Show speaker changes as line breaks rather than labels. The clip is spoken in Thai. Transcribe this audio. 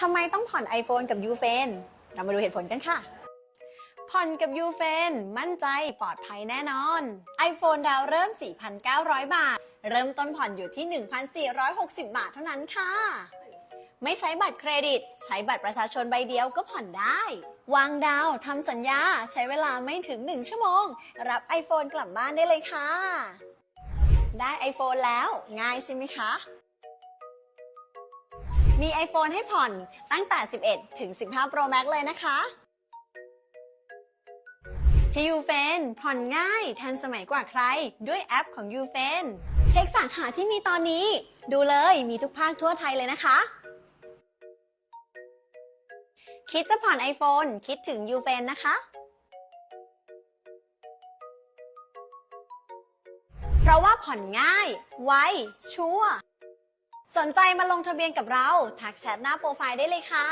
ทำไมต้องผ่อน iPhone กับ u f a n เรามาดูเหตุผลกันค่ะ ผ่อนกับ u f a n มั่นใจปลอดภัยแน่นอน iPhone ดาวเริ่ม 4,900 บาท เริ่มต้นผ่อนอยู่ที่ 1,460 บาทเท่านั้นค่ะ ไม่ใช้บัตรเครดิต ใช้บัตรประชาชนใบเดียวก็ผ่อนได้ วางดาวทำสัญญาใช้เวลาไม่ถึง 1 ชั่วโมง รับ iPhone กลับบ้านได้เลยค่ะ ได้ iPhone แล้ว ง่ายใช่ไหมคะ มี iPhone ให้ผ่อนตั้งแต่ 11 ถึง 15 Pro Max เลยนะคะที่ u f a n ผ่อนง่ายทันสมัยกว่าใคร ด้วยแอปของ u f a n เช็คสาขาที่มีตอนนี้ ดูเลยมีทุกภาคทั่วไทยเลยนะคะ คิดจะผ่อน iPhone คิดถึง u f a n นะคะเพราะว่าผ่อนง่าย ไว ชัวร์ สนใจมาลงทะเบียนกับเรา ทักแชทหน้าโปรไฟล์ได้เลยค่ะ